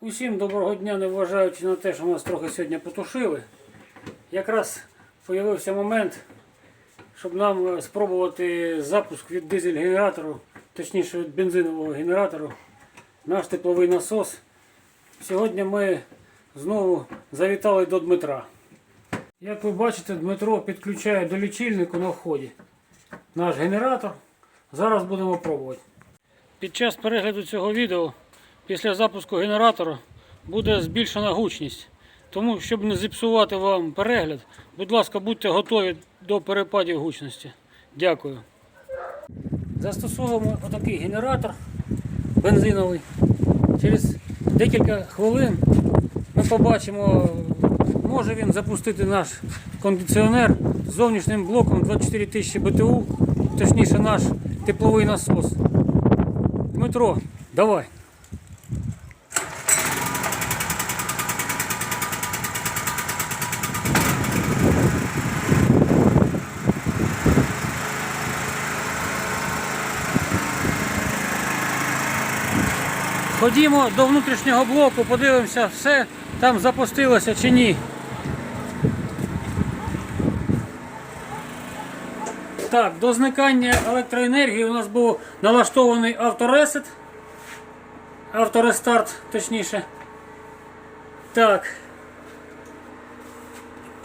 Усім доброго дня, не вважаючи на те, що нас трохи сьогодні потушили. Якраз з'явився момент, щоб нам е, спробувати запуск від дизель-генератору, точніше від бензинового генератору, наш тепловий насос. Сьогодні ми знову завітали до Дмитра. Як ви бачите, Дмитро підключає до лічильнику на вході наш генератор. Зараз будемо пробувати. Під час перегляду цього відео після запуску генератора буде збільшена гучність. Тому, щоб не зіпсувати вам перегляд, будь ласка, будьте готові до перепадів гучності. Дякую. Застосовуємо отакий генератор бензиновий. Через декілька хвилин ми побачимо, може він запустити наш кондиціонер з зовнішнім блоком 24 тисячі БТУ, точніше наш тепловий насос. Дмитро, давай. Ходімо до внутрішнього блоку, подивимося, все там запустилося чи ні. Так, до зникання електроенергії у нас був налаштований авторесет. Авторестарт, точніше. Так.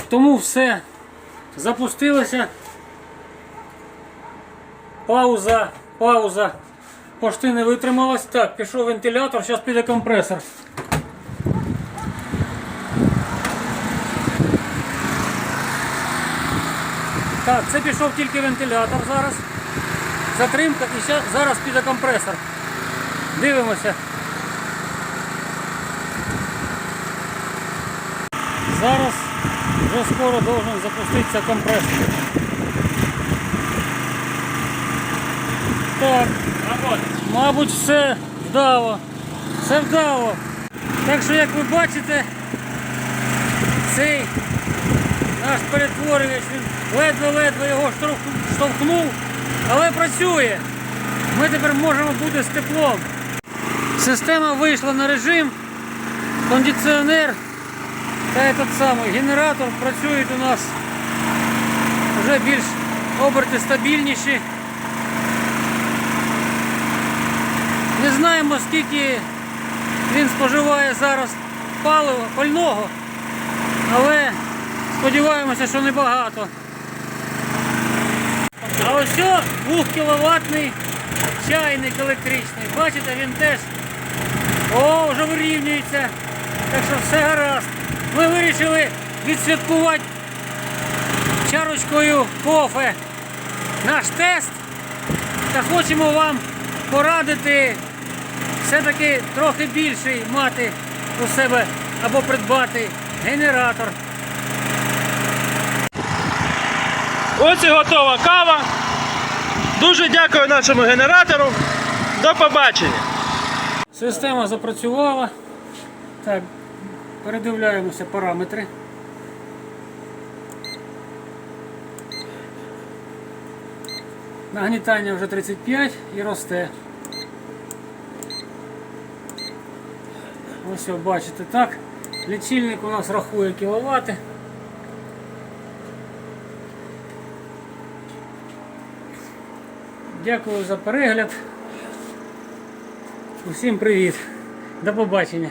Тому все запустилося. Пауза, пауза. Пошти не витрималась. Так, пішов вентилятор, зараз піде компресор. Так, це пішов тільки вентилятор зараз. Затримка і зараз піде компресор. Дивимося. Зараз вже скоро должен запуститися компресор. Так, мабуть, все вдало. Все вдало. Так що, як ви бачите, цей наш перетворювач, він ледве-ледве його штовхнув, але працює. Ми тепер можемо бути з теплом. Система вийшла на режим, кондиціонер та этот самий генератор працюють у нас вже більш оберти стабільніші. Не знаємо скільки він споживає зараз палива, пального, але сподіваємося, що небагато. А ось 2 кВт чайник електричний. Бачите, він теж о, вже вирівнюється. Так що все гаразд. Ми вирішили відсвяткувати чарочкою кофе наш тест. Та хочемо вам порадити все-таки трохи більший мати у себе або придбати генератор. Ось і готова кава. Дуже дякую нашому генератору. До побачення. Система запрацювала. Так, передивляємося параметри. Нагнітання вже 35 і росте. Ось ви бачите так. Лічильник у нас рахує кіловати. Дякую за перегляд. Усім привіт. До побачення.